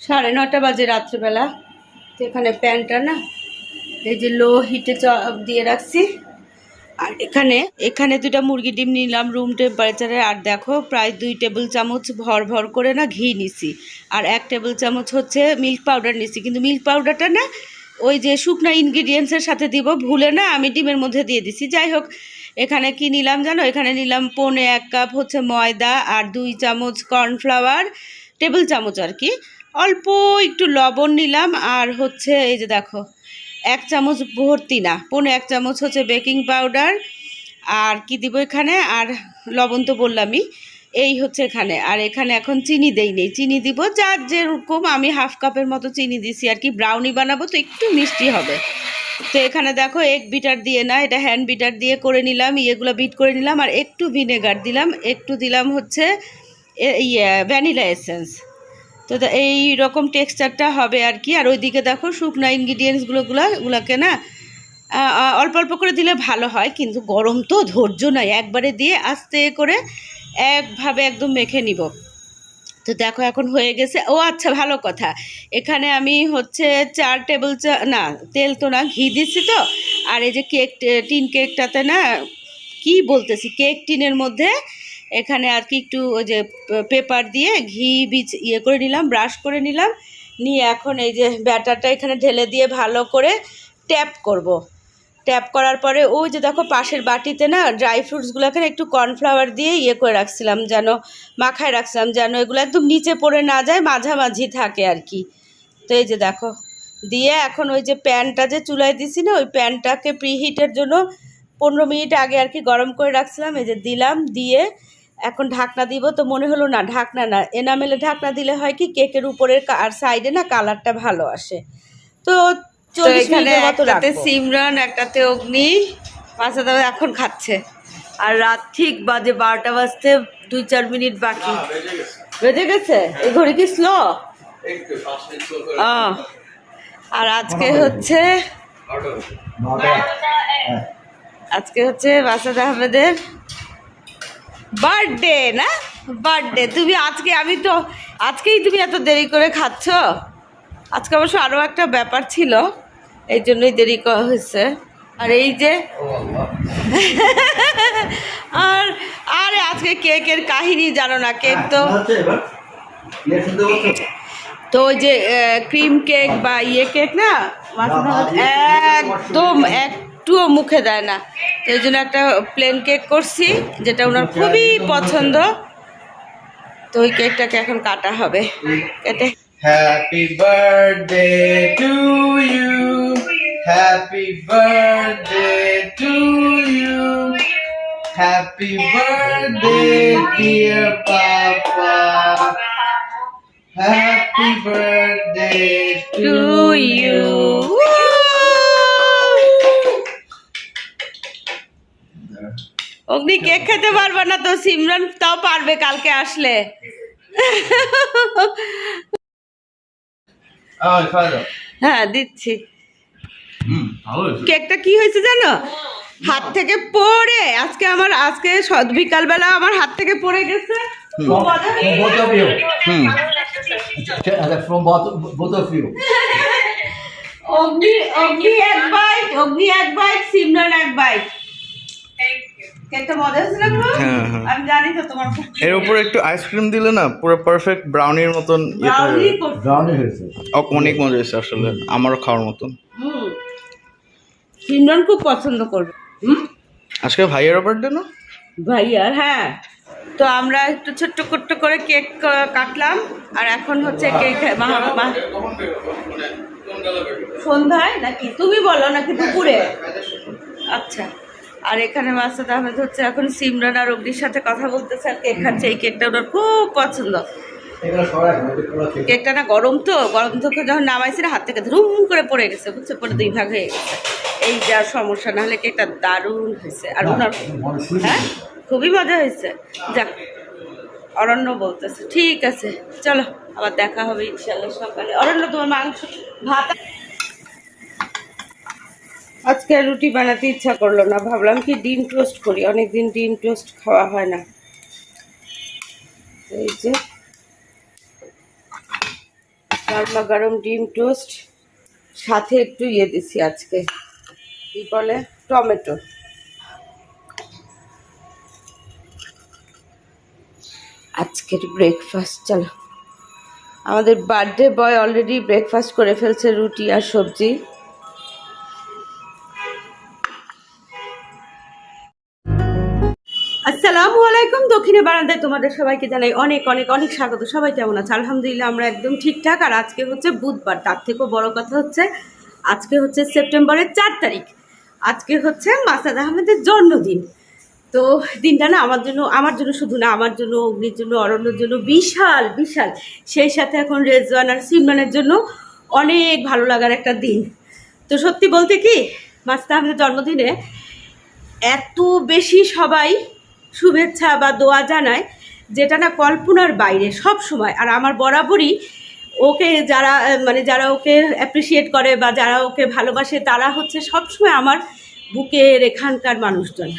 সাড়ে নটা বাজে রাত্রেবেলা। এখানে প্যানটা না, এই যে লো হিটে দিয়ে রাখছি। আর এখানে এখানে দুটা মুরগি ডিম নিলাম রুম টেম্পারেচারে আর দেখো, প্রায় দুই টেবিল চামচ ভর ভর করে না ঘি নিছি। আর এক টেবিল চামচ হচ্ছে মিল্ক পাউডার নিছি। কিন্তু মিল্ক পাউডারটা না, ওই যে শুকনো ইনগ্রিডিয়েন্টসের সাথে দিব, ভুলে না আমি ডিমের মধ্যে দিয়ে দিছি। যাই হোক, এখানে কি নিলাম জানো? এখানে নিলাম পৌনে এক কাপ হচ্ছে ময়দা আর দুই চামচ কর্নফ্লাওয়ার টেবিল চামচ আর কি। অল্প একটু লবণ নিলাম আর হচ্ছে এই যে দেখো, এক চামচ ভর্তি না, পৌনে এক চামচ হচ্ছে বেকিং পাউডার আর কি দিব এখানে? আর লবণ তো বললামই, এই হচ্ছে এখানে। আর এখানে এখন চিনি দেই নেই, চিনি দিব যার যেরকম আমি হাফ কাপের মতো চিনি দিছি আর কি ব্রাউনি বানাবো তো একটু মিষ্টি হবে। তো এখানে দেখো এক বিটার দিয়ে না, এটা হ্যান্ড বিটার দিয়ে করে নিলাম, ইয়েগুলো বিট করে নিলাম আর একটু ভিনেগার দিলাম, একটু দিলাম হচ্ছে ইয়ে ভ্যানিলা এসেন্স তো এই রকম টেক্সচারটা হবে আর কি। আর ওইদিকে দেখো শুকনা ইনগ্রিডিয়েন্টসগুলো গুলোকে না অল্প অল্প করে দিলে ভালো হয়, কিন্তু গরম তো ধৈর্য নয় একবারে দিয়ে আস্তে করে একভাবে একদম মেখে নিব। তো দেখো এখন হয়ে গেছে। ও আচ্ছা ভালো কথা। এখানে আমি হচ্ছে চার টেবিল চা, না, তেল তো না, ঘি দিচ্ছি তো। আর এই যে কেক টিন কেকটাতে না, কি বলতেছি কেক টিনের মধ্যে এখানে আর কি একটু ওই যে পেপার দিয়ে ঘি বীজ ইয়ে করে নিলাম, ব্রাশ করে নিলাম, নিয়ে এখন এই যে ব্যাটারটা এখানে ঢেলে দিয়ে ভালো করে ট্যাপ করব। ট্যাপ করার পরে ওই যে দেখো পাশের বাটিতে না ড্রাই ফ্রুটসগুলোকে একটু কর্নফ্লাওয়ার দিয়ে ইয়ে করে রাখছিলাম, যেন মাখায় রাখছিলাম, যেন এগুলো একদম নিচে পড়ে না যায়, মাঝামাঝি থাকে আর কি তো এই যে দেখো, দিয়ে এখন ওই যে প্যানটা যে চুলায় দিছি না, ওই প্যানটাকে প্রিহিটের জন্য পনেরো মিনিট আগে আর কি গরম করে রাখছিলাম, এই যে দিলাম, দিয়ে এখন ঢাকনা দিব তো মনে হলো না ঢাকনা না। এনামেলে ঢাকনা দিলে হয় কি কেকের উপরের আর সাইডে না কালারটা ভালো আসে। তো চল্লিশ এখানে একটাতে সিমরান একটাতে অগ্নি দাদা এখন খাচ্ছে। আর রাত ঠিক বাজে বারোটা বাজতে দুই চার মিনিট বাকি। বেজে গেছে। এই ঘড়ি কি স্লো আর আজকে হচ্ছে আজকে হচ্ছে বাসাদ আহমেদের বার্থডে না? বার্থডে তুমি আজকে আমি তো আজকেই তুমি এত দেরি করে খাচ্ছ? আজকে অবশ্য আরও একটা ব্যাপার ছিল এই জন্যই দেরি করা হয়েছে। আর এই যে আর আরে আজকে কেকের কাহিনী জানো না কেক তো তো ওই যে ক্রিম কেক বা ইয়ে কেক না। একদম একটুও মুখে দেয় না। এই জন্য একটা প্লেন কেক করছি যেটা ওনার খুবই পছন্দ। তো ওই কেকটাকে এখন কাটা হবে। কেটে happy birthday to you happy birthday to you happy birthday dear papa happy birthday to you Agni cake খেতে পারবে না তো সিমরান তাও পারবে কালকে আসলে। হ্যাঁ দিচ্ছি। কেকটা কি হয়েছে জানো? হাত থেকে পড়ে আজকে আমার আজকে বিকালবেলা আমার হাত থেকে পড়ে গেছে। you. অগ্নি অগ্নি এক বাইট অগ্নি এক বাইট সিমরান এক বাইট কেকটা মজা? হ্যাঁ, হ্যাঁ। আমি জানি তো তোমার এর উপরে একটু আইসক্রিম দিলে না পুরো পারফেক্ট ব্রাউনির মতন ব্রাউনি হয়েছে। অনেক মজা হয়েছে আসলে আমারও খাওয়ার মতন। সিমরান খুব পছন্দ করবে। আজকে ভাইয়ের বার্থডে না? ভাইয়ার হ্যাঁ। তো আমরা একটু ছোট্ট ছোট্ট করে কেক কাটলাম আর এখন হচ্ছে কেক মা- মা- সন্ধ্যায় নাকি? তুমি বলো নাকি দুপুরে? আচ্ছা। আর এখানে মাসাদ আহমেদ হচ্ছে এখন সিমরান আর অগ্নির সাথে কথা বলতেছে আর কেক খাচ্ছে। এই কেকটা ওনার খুব পছন্দ। কেকটা না গরম তো গরম থেকে যখন নামাইছে না হাত থেকে ধুম করে পড়ে গেছে বুঝছে? পরে দুই ভাগ হয়ে গেছে। এই যা সমস্যা না হলে কেকটা দারুণ হয়েছে। আর ওনার হ্যাঁ? খুবই মজা হয়েছে। যাক অরণ্য বলতেছে ঠিক আছে চলো আবার দেখা হবে ইনশাল্লাহ সকালে। অরণ্য তোমার মাংস ভাত আজকে আর রুটি বানাতে ইচ্ছা করল না। ভাবলাম কি ডিম টোস্ট করি। অনেকদিন ডিম টোস্ট খাওয়া হয় না। এই যে গরমা গরম ডিম টোস্ট। সাথে একটু ইয়ে দিছি আজকে। কি বলে? টমেটো। আজকের ব্রেকফাস্ট চলো। আমাদের বার্থডে বয় অলরেডি ব্রেকফাস্ট করে ফেলছে রুটি আর সবজি। দক্ষিণে বারান্দায় তোমাদের সবাইকে জানাই অনেক অনেক অনেক স্বাগত। সবাই কেমন আছে? আলহামদুলিল্লাহ, আমরা একদম ঠিকঠাক। আর আজকে হচ্ছে বুধবার, তার থেকেও বড় কথা হচ্ছে, আজকে হচ্ছে সেপ্টেম্বরের চার তারিখ। আজকে হচ্ছে মাসাদ আহমেদের জন্মদিন। তো দিনটা না আমার জন্য আমার জন্য শুধু না, আমার জন্য, অগ্নির জন্য, অরণ্যর জন্য বিশাল বিশাল। সেই সাথে এখন রেজওয়ান আর সিমরানের জন্য অনেক ভালো লাগার একটা দিন। তো সত্যি বলতে কি মাস্তা আহমেদের জন্মদিনে এত বেশি সবাই শুভেচ্ছা বা দোয়া জানায়, যেটা না কল্পনার বাইরে সব সময়। আর আমার বরাবরই ওকে যারা মানে যারা ওকে অ্যাপ্রিসিয়েট করে বা যারা ওকে ভালোবাসে, তারা হচ্ছে সবসময় আমার বুকের এখানকার মানুষজন।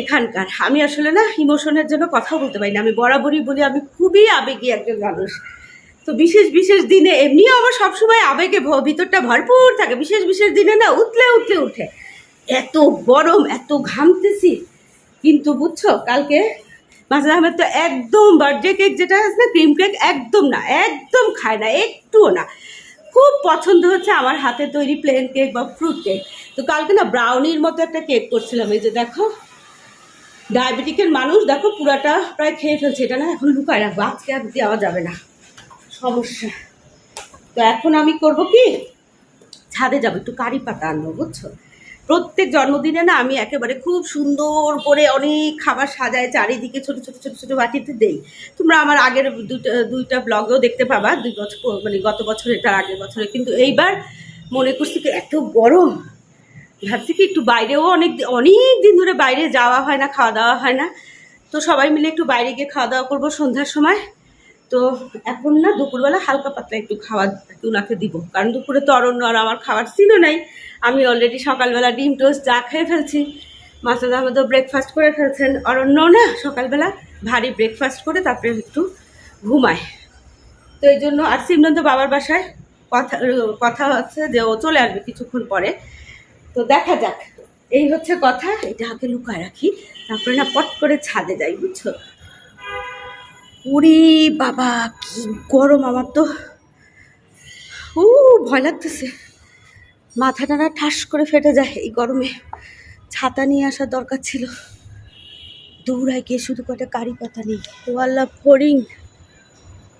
এখানকার। আমি আসলে না ইমোশনের জন্য কথা বলতে পারি না। আমি বরাবরই বলি, আমি খুবই আবেগী একজন মানুষ। তো বিশেষ বিশেষ দিনে এমনিও আমার সবসময় আবেগে ভিতরটা ভরপুর থাকে। বিশেষ বিশেষ দিনে না উতলে উতলে উঠে। এত গরম, এত ঘামতেছি। কিন্তু বুঝছ, কালকে মাসুদ আহমেদ তো একদম বার্থডে কেক যেটা আছে ক্রিম কেক একদম না, একদম খায় না, একটুও না। খুব পছন্দ হচ্ছে আমার হাতে তৈরি প্লেন কেক বা ফ্রুট কেক তো কালকে না ব্রাউনির মতো একটা কেক করছিলাম, এই যে দেখো। ডায়াবেটিকের মানুষ, দেখো, পুরাটা প্রায় খেয়ে ফেলছে, এটা না এখন লুকায় রাখব, আজকে আর দেওয়া যাবে না। সমস্যা। তো এখন আমি করব কি? ছাদে যাব, একটু কারি পাতা আনব, বুঝছ? প্রত্যেক জন্মদিনে না আমি একেবারে খুব সুন্দর করে অনেক খাবার সাজায় চারিদিকে ছোট ছোট ছোট ছোট বাটিতে দেই। তোমরা আমার আগের দুইটা দুইটা ব্লগেও দেখতে পাবা, দুই বছর মানে গত বছর এটা আগের বছরে কিন্তু এইবার মনে করছি কি এত গরম। ভাবছি কি একটু বাইরেও অনেক অনেক দিন ধরে বাইরে যাওয়া হয় না, খাওয়া দাওয়া হয় না। তো সবাই মিলে একটু বাইরে গিয়ে খাওয়া দাওয়া করব সন্ধ্যার সময়। তো এখন না দুপুরবেলা হালকা পাতলা একটু খাওয়া ওনাকে দিব। কারণ দুপুরে তো অরণ্য আর আমার খাবার ছিল নাই। আমি অলরেডি সকালবেলা ডিম টোস্ট চা খেয়ে ফেলছি। মাসাদ আহমেদও ব্রেকফাস্ট করে ফেলছেন। অরণ্য না সকালবেলা ভারী ব্রেকফাস্ট করে তারপরে একটু ঘুমায়। তো এই জন্য আর সিমনন্দ বাবার বাসায় কথা কথা হচ্ছে যে ও চলে আসবে কিছুক্ষণ পরে। তো দেখা যাক। এই হচ্ছে কথা। এটা আগে লুকায় রাখি। তারপরে না পট করে ছাদে যাই, বুঝছ? উরি বাবা, কি গরম আমার তো। ও ভয় লাগতেছে। মাথাটা না ঠাস করে ফেটে যায় এই গরমে। ছাতা নিয়ে আসার দরকার ছিল। দৌড়ায় গিয়ে শুধু কটা কারি পাতা নেই। ওয়াল্লা ফড়িং।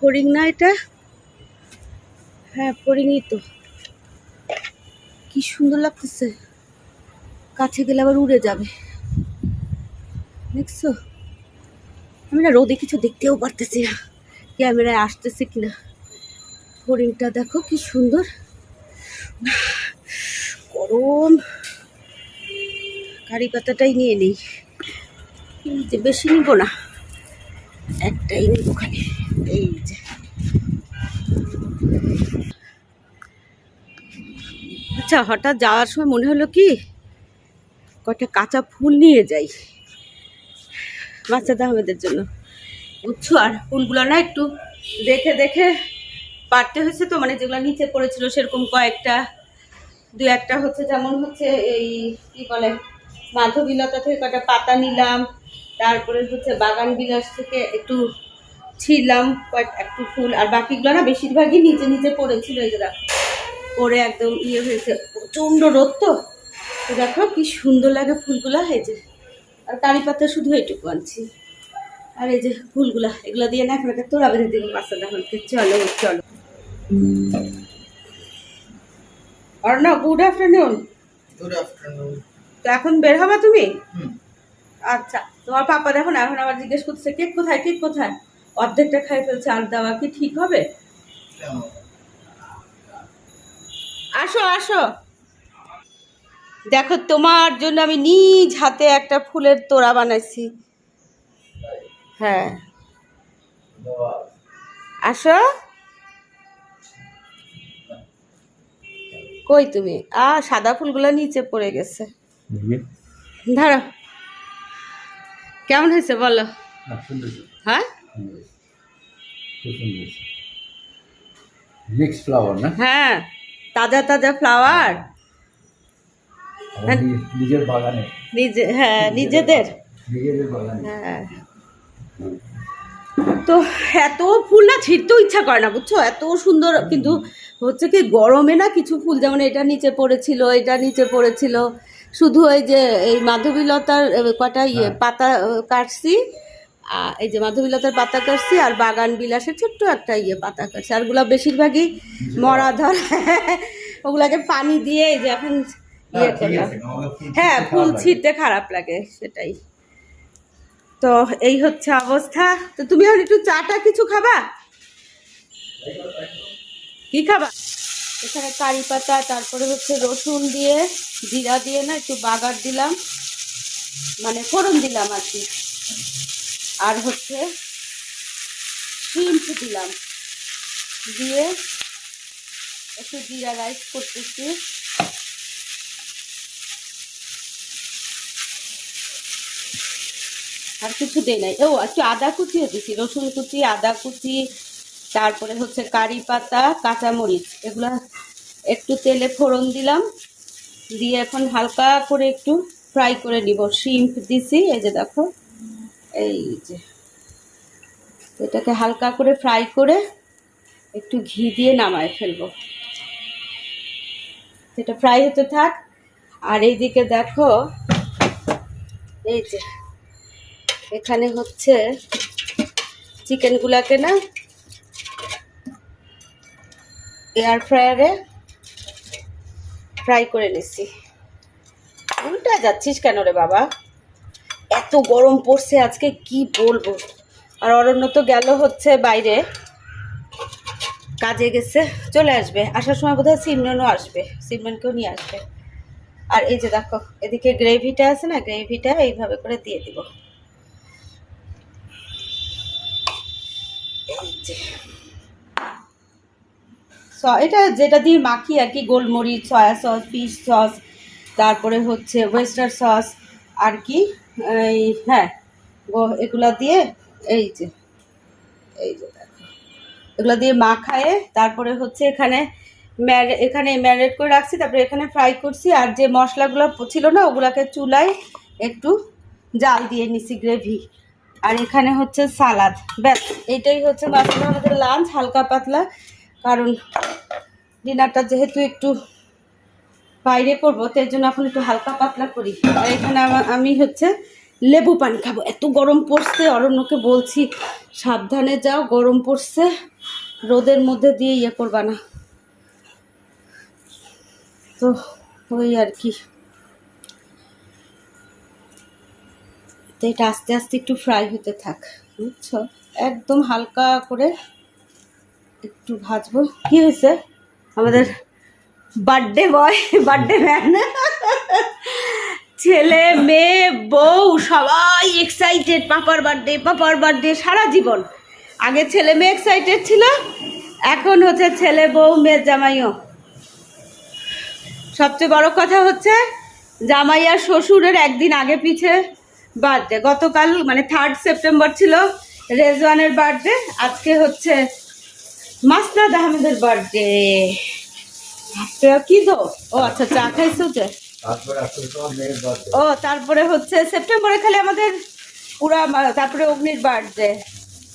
ফড়িং না এটা? হ্যাঁ ফড়িংই তো। কি সুন্দর লাগতেছে। কাছে গেলে আবার উড়ে যাবে। দেখছ? আমি না রোদে কিছু দেখতেও পারতেছি না। ক্যামেরায় আসতেছে কিনা। হরিণটা দেখো কি সুন্দর। গরম। কারি পাতাটাই নিয়ে নেই। যে বেশি নিব না। একটাই নিব খালি এই যে। আচ্ছা হঠাৎ যাওয়ার সময় মনে হলো কি কটা কাঁচা ফুল নিয়ে যাই। বাচ্চাদের আহমেদের জন্য। বুঝছ? আর ফুলগুলো না একটু দেখে দেখে পারতে হয়েছে তো মানে যেগুলো নিচে পড়েছিল সেরকম কয়েকটা। দু একটা হচ্ছে যেমন হচ্ছে এই কি বলে, মাধবীলতা থেকে কটা পাতা নিলাম, তারপরে হচ্ছে বাগান বিলাস থেকে একটু ছিলাম একটু ফুল, আর বাকিগুলো না বেশিরভাগই নিচে নিচে পড়েছিল, এই দেখো। পরে একদম ইয়ে হয়েছে, প্রচণ্ড রোদ তো। দেখো কি সুন্দর লাগে ফুলগুলো যে। আর কারি পাতা শুধু এইটুকু আনছি। আর এই যে ফুলগুলা এগুলো দিয়ে না এখন একটা তোলা বেঁধে দিব বাচ্চা দেখানকে চলো চলো। আর না গুড আফটারনুন গুড আফটারনুন তো এখন বের হবে তুমি? আচ্ছা তোমার পাপা দেখো এখন আবার জিজ্ঞেস করছে কেক কোথায় কেক কোথায়? অর্ধেকটা খাই ফেলছে আর দেওয়া কি ঠিক হবে? আসো আসো। দেখো তোমার জন্য আমি নিজ হাতে একটা ফুলের তোড়া বানাইছি। হ্যাঁ। আসো। কই তুমি? আ সাদা ফুলগুলো নিচে পড়ে গেছে। ধরো। কেমন হয়েছে বলো? হ্যাঁ? মিক্স ফ্লাওয়ার না? হ্যাঁ তাজা তাজা ফ্লাওয়ার নিজের বাগানে। নিজে হ্যাঁ নিজেদের। নিজেদের বাগানে। হ্যাঁ। তো এত ফুল না ছিঁড়তেও ইচ্ছা করে না বুঝছ? এত সুন্দর কিন্তু হচ্ছে কি গরমে না কিছু ফুল যেমন এটা নিচে পড়েছিল এটা নিচে পড়েছিল। শুধু ওই যে এই মাধবীলতার কটা ইয়ে পাতা কাটছি। এই যে মাধবীলতার পাতা কাটছি আর বাগান বিলাসের ছোট্ট একটা ইয়ে পাতা কাটছি। আরগুলো বেশিরভাগই মরা ধর। ওগুলাকে পানি দিয়ে এই যে এখন ইয়ে হ্যাঁ, করলাম। হ্যাঁ ফুল খারাপ লাগে। খারাপ লাগে সেটাই। তো এই হচ্ছে অবস্থা। তো তুমি এখন একটু চাটা কিছু খাবা? কি খাবা? এখানে কারি পাতা তারপরে হচ্ছে রসুন দিয়ে জিরা দিয়ে না একটু বাগার দিলাম। মানে ফোড়ন দিলাম আর কি। আর হচ্ছে শিম্প দিলাম। দিয়ে একটু জিরা রাইস করতেছি। আর কিছু দেই নাই। ও, একটু আদা কুচিও দিছি, রসুন কুচি, আদা কুচি, তারপরে হচ্ছে কারি পাতা, কাঁচামরিচ। এগুলা একটু তেলে ফোড়ন দিলাম, দিয়ে এখন হালকা করে একটু ফ্রাই করে নিব। শিম্প দিছি, এই যে দেখো, এই যে। এটাকে হালকা করে ফ্রাই করে একটু ঘি দিয়ে নামায় ফেলব। এটা ফ্রাই হতে থাক। আর এইদিকে দেখো, এই যে। এখানে হচ্ছে চিকেনগুলাকে না এয়ার ফ্রায়ারে ফ্রাই করে নিছি। উল্টা যাচ্ছিস কেন রে বাবা? এত গরম পড়ছে আজকে, কি বলব? আর অরণ্য তো গেল হচ্ছে বাইরে। কাজে গেছে, চলে আসবে। আসার সময় বোধহয় সিমরনও আসবে। সিমরনকেও নিয়ে আসবে। আর এই যে দেখো, এদিকে গ্রেভিটা আছে না? গ্রেভিটা এইভাবে করে দিয়ে দিব। স- এটা যেটা দিয়ে মাখি আর কি, গোলমরিচ সয়া সস ফিশ সস তারপরে হচ্ছে ওয়েস্টার সস আর কি, এই হ্যাঁ এগুলা দিয়ে, এই যে এই যে এগুলো দিয়ে মাখায়ে তারপরে হচ্ছে এখানে ম্যারে, এখানে ম্যারিনেট করে রাখছি, তারপরে এখানে ফ্রাই করছি, আর যে মশলাগুলো ছিল না, ওগুলাকে চুলায় একটু জাল দিয়ে নিছি গ্রেভি আর এখানে হচ্ছে সালাদ। ব্যাস, এইটাই হচ্ছে মাছটা আমাদের লাঞ্চ হালকা পাতলা। কারণ ডিনারটা যেহেতু একটু বাইরে করব, তো এর জন্য এখন একটু হালকা পাতলা করি। আর এখানে আমি হচ্ছে লেবু পানি খাব। এত গরম পড়ছে, অরণ্যকে বলছি, সাবধানে যাও, গরম পড়ছে। রোদের মধ্যে দিয়ে ইয়ে করবা না। তো ওই আর কি। তো এটা আস্তে আস্তে একটু ফ্রাই হতে থাক, বুঝছ? একদম হালকা করে একটু ভাজবো। কি হয়েছে? আমাদের বার্থডে বয় বার্থডে ম্যান ছেলে, মেয়ে, বউ, সবাই এক্সাইটেড পাপার বার্থডে পাপার বার্থডে সারা জীবন। আগে ছেলে মেয়ে এক্সাইটেড ছিল, এখন হচ্ছে ছেলে, বউ মেয়ের জামাইও। সবচেয়ে বড় কথা হচ্ছে, জামাই আর শ্বশুরের একদিন আগে পিছে বার্থডে। গতকাল মানে থার্ড সেপ্টেম্বর ছিল রেজওয়ানের বার্থডে আজকে হচ্ছে মাসনাদ আহমেদের বার্থডে। কি তো ও আচ্ছা চা খাইছো যে। ও তারপরে হচ্ছে সেপ্টেম্বরে খালি আমাদের পুরা তারপরে অগ্নির বার্থডে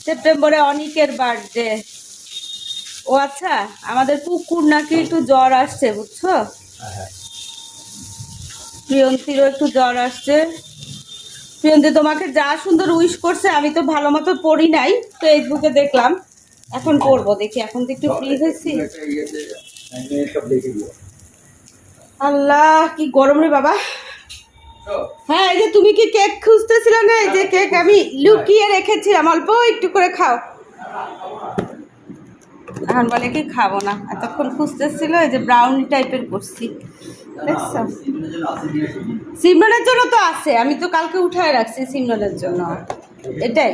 সেপ্টেম্বরে অনিকের বার্থডে। ও আচ্ছা আমাদের কুকুর নাকি একটু জ্বর আসছে বুঝছ? হ্যাঁ, হ্যাঁ। প্রিয়ন্তীরও একটু জ্বর আসছে। প্রিয়ন্তী তোমাকে যা সুন্দর উইশ করছে, আমি তো ভালো মতো পড়ি নাই ফেসবুকে দেখলাম। এখন পড়ব, দেখি, এখন তো একটু ফ্রি হয়েছি। আল্লাহ, কি গরম রে বাবা। হ্যাঁ এই যে তুমি কি কেক খুঁজতেছিলে না? এই যে কেক আমি লুকিয়ে রেখেছিলাম, অল্প একটু করে খাও। এখন বলে কি, খাব না। এতক্ষণ খুঁজতেছিল এই যে ব্রাউনি টাইপের করছি দেখছ। সিমরনের জন্য তো আছে। আমি তো কালকে উঠায় রাখছি সিমরনের জন্য। এটাই।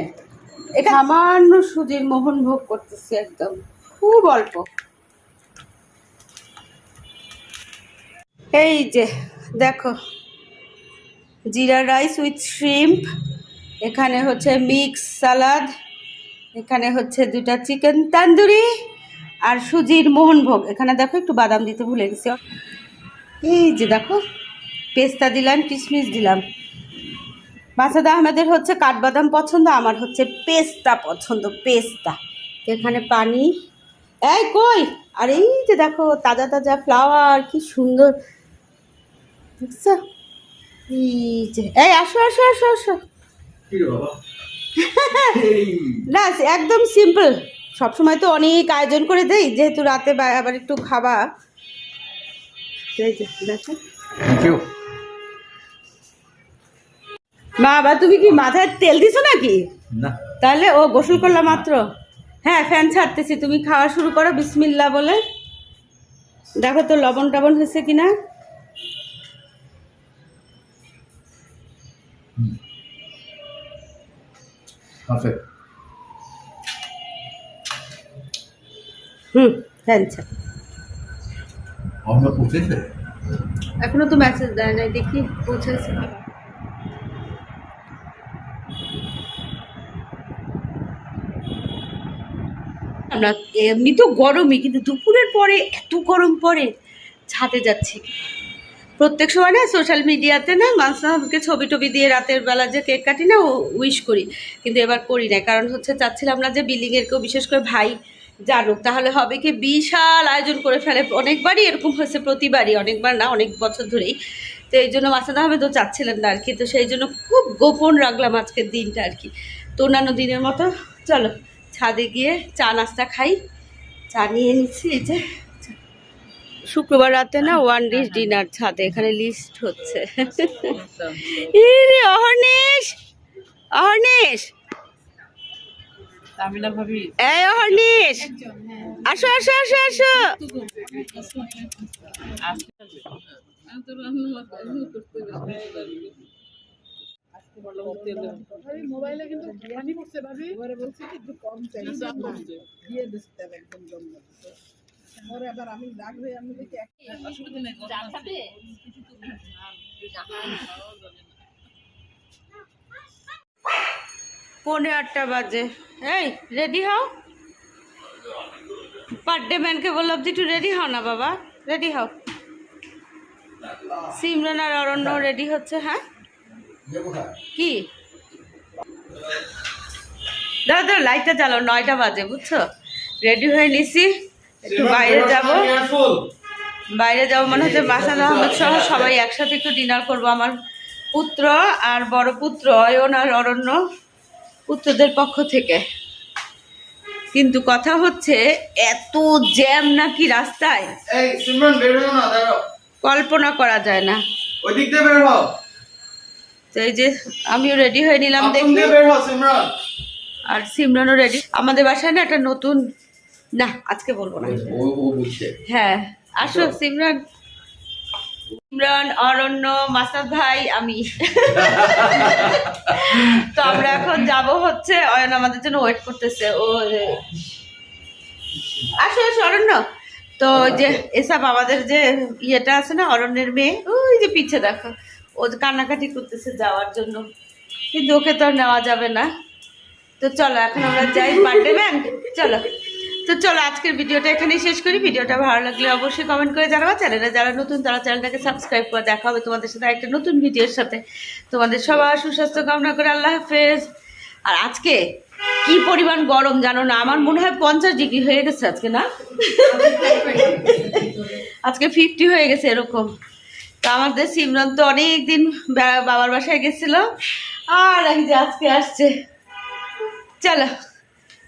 এটা সামান্য সুজির মোহন ভোগ করতেছি একদম। খুব অল্প। এই যে, দেখো। জিরা রাইস উইথ শ্রিম্প এখানে হচ্ছে মিক্স সালাদ এখানে হচ্ছে দুটা চিকেন তান্দুরি আর সুজির মোহনভোগ। এখানে দেখো একটু বাদাম দিতে ভুলে গেছি। এই যে দেখো, পেস্তা দিলাম, কিশমিশ দিলাম। মাসাদ আহমেদের হচ্ছে কাঠবাদাম পছন্দ, আমার হচ্ছে পেস্তা পছন্দ, পেস্তা। এখানে পানি। এই কই? আর এই যে দেখো, তাজা তাজা ফ্লাওয়ার, কি সুন্দর। দেখছ? এই যে, এই আসো আসো আসো আসো। বাবা না একদম সিম্পল সবসময় তো অনেক আয়োজন করে দেই যেহেতু রাতে আবার একটু খাবা। এই যে, দেখো। মা আবার তুমি কি মাথায় তেল দিছো নাকি? তাহলে ও গোসল করলাম মাত্র? হ্যাঁ ফ্যান ছাড়তেছি। তুমি খাওয়া শুরু করো বিসমিল্লা বলে। দেখো তো লবণ টবণ হয়েছে কিনা। পারফেক্ট হুম ছাড় আমরা পৌঁছেছে এখনও তো মেসেজ দেয় নাই দেখি পৌঁছেছে। আমরা এমনি তো গরমই কিন্তু দুপুরের পরে এত গরম পড়ে ছাদে যাচ্ছে। প্রত্যেক সময় না সোশ্যাল মিডিয়াতে না মানসাহাবকে ছবি টবি দিয়ে রাতের বেলা যে কেক কাটি না উইশ করি। কিন্তু এবার করি না কারণ হচ্ছে চাচ্ছিলাম না যে বিল্ডিংয়ের কেউ বিশেষ করে ভাই জানুক। তাহলে হবে কি বিশাল আয়োজন করে ফেলে। অনেকবারই এরকম হয়েছে, প্রতিবারই, অনেকবার না, অনেক বছর ধরেই। তো এই জন্য মাসাদ আহমেদও চাচ্ছিলেন না আর কি তো সেই জন্য খুব গোপন রাখলাম আজকের দিনটা আর কি তো অন্যান্য দিনের মতো, চলো ছাদে গিয়ে চা নাস্তা খাই। চা নিয়ে নিচ্ছি, এই যে। শুক্রবার রাতে না ওয়ান ডিশ ডিনার ছাদে এখানে লিস্ট হচ্ছে। অহর্ণেশ এই অহর্ণেশ আসো আসো আসো আসো। মোবাইলে কিন্তু পানি পড়ছে ভাবি। এবারে বলছি কি একটু কম চাই। দিয়ে দিতে হবে একদম পরে আবার আমি রাগ হয়ে আমি দেখি এক- অসুবিধা নেই পৌনে আটটা বাজে। এই রেডি হও? বার্থডে ম্যানকে বললাম একটু রেডি হও না বাবা? রেডি হও। সিমরান আর অরণ্য রেডি হচ্ছে হ্যাঁ? কি? দাদা দাদা লাইটটা জ্বালাও নয়টা বাজে বুঝছ? রেডি হয়ে নিছি। একটু বাইরে যাব। বাইরে যাব মনে হচ্ছে মাসাদ আহমেদ সহ সবাই একসাথে একটু ডিনার করব। আমার পুত্র আর বড় পুত্র অয়ন আর অরণ্য পুত্রদের পক্ষ থেকে। কিন্তু কথা হচ্ছে এত জ্যাম নাকি রাস্তায়? কল্পনা করা যায় না। ওই বের হও। তো এই যে আমিও রেডি হয়ে নিলাম দেখি। আর সিমরানও রেডি আমাদের বাসায় না একটা নতুন না আজকে বলব না। হ্যাঁ আসো সিমরান। সিমরান অরণ্য মাসাদ ভাই আমি। তো আমরা এখন যাব হচ্ছে অয়ন আমাদের জন্য ওয়েট করতেছে। ও আসো আসো অরণ্য। তো ওই যে এসব আমাদের যে ইয়েটা আছে না অরণ্যের মেয়ে ওই যে পিছে দেখো ও কান্নাকাটি করতেছে যাওয়ার জন্য। কিন্তু ওকে তো নেওয়া যাবে না। তো চলো এখন আমরা যাই বার্থডে ব্যাংক চলো। তো চলো আজকের ভিডিওটা এখানেই শেষ করি। ভিডিওটা ভালো লাগলে অবশ্যই কমেন্ট করে জানাব। চ্যানেলে যারা নতুন, তারা চ্যানেলটাকে সাবস্ক্রাইব করে দেখা হবে তোমাদের সাথে একটা নতুন ভিডিওর সাথে। তোমাদের সবার সুস্বাস্থ্য কামনা করে আল্লাহ হাফেজ। আর আজকে কি পরিমাণ গরম জানো না? আমার মনে হয় পঞ্চাশ ডিগ্রি হয়ে গেছে আজকে, না? আজকে ফিফটি হয়ে গেছে এরকম। তো আমাদের সিমরান তো অনেক দিন বাবার বাসায় গেছিল। আর এই যে আজকে আসছে। চলো।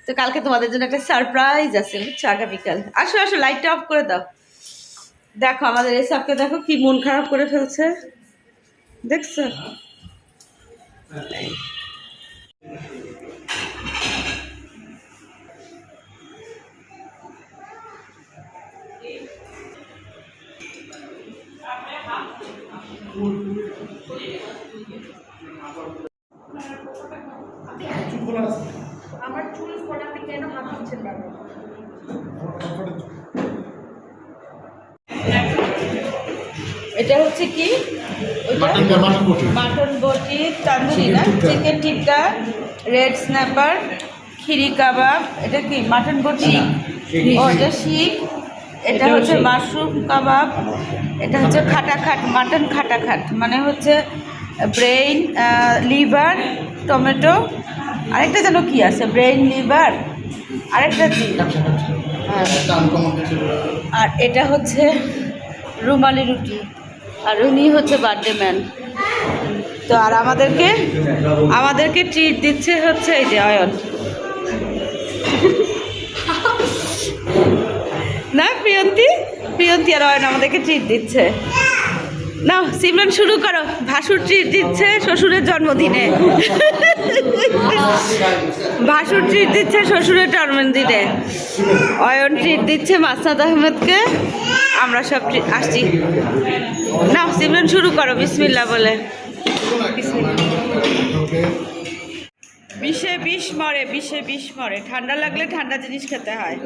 তো কালকে তোমাদের জন্য একটা সারপ্রাইজ আছে, বুঝছ আগামীকাল। আসো আসো লাইটটা অফ করে দাও। দেখো, আমাদের এই এসবকে দেখো কি মন খারাপ করে ফেলছে। দেখছ চুল ফোটাতে কেন হাত দিচ্ছেন বাবা এটা হচ্ছে কি? মাটন বটি। তান্দুরি না? Chicken tikka red snapper kheeri kebab. এটা কি? মাটন বটি? ও এটা শিখ। এটা হচ্ছে মাশরুম কাবাব। এটা হচ্ছে খাটা খাট মাটন খাটা খাট মানে হচ্ছে ব্রেইন লিভার টমেটো আরেকটা যেন কি আছে? ব্রেইন লিভার আরেকটা কি? আর এটা হচ্ছে রুমালি রুটি। আর উনি হচ্ছে বার্থডে ম্যান তো আর আমাদেরকে আমাদেরকে ট্রিট দিচ্ছে হচ্ছে এই যে অয়ন। না, প্রিয়ন্তী? প্রিয়ন্তী আর অয়ন আমাদেরকে ট্রিট দিচ্ছে। না সিমরান শুরু করো। ভাসুর ট্রিট দিচ্ছে শ্বশুরের জন্মদিনে। ভাসুর ট্রিট দিচ্ছে, শ্বশুরের টর্মেন্দিতে অয়ন ট্রিট দিচ্ছে মাসনাদ আহমেদকে। আমরা সব আসছি। না সিমরান, শুরু করো বিসমিল্লা বলে। বিষে বিষ মরে বিষে বিষ মরে। ঠান্ডা লাগলে ঠান্ডা জিনিস খেতে হয়।